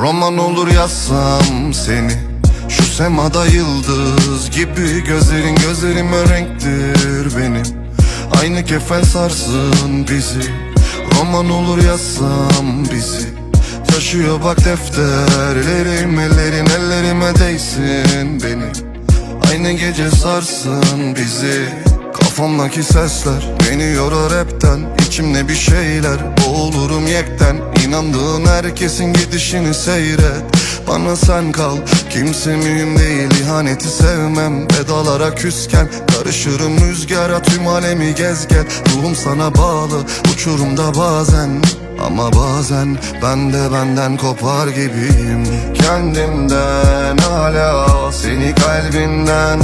Roman olur yazsam seni Şu semada yıldız gibi Gözlerin gözlerime renktir benim Aynı kefen sarsın bizi Roman olur yazsam bizi. Taşıyor bak defterlerim Ellerin ellerime değsin benim Aynı gece sarsın bizi Kafamdaki sesler beni yorar hepten. İçimde bir şeyler boğulurum yekten İnandığın herkesin gidişini seyret. Bana sen kal kimse mühim değil. İhaneti sevmem Pedalara küsken. Karışırım rüzgara tüm alemi gez gel Ruhum sana bağlı uçurumda bazen. Ama bazen ben de benden kopar gibiyim. Kendimden hala seni kalbinden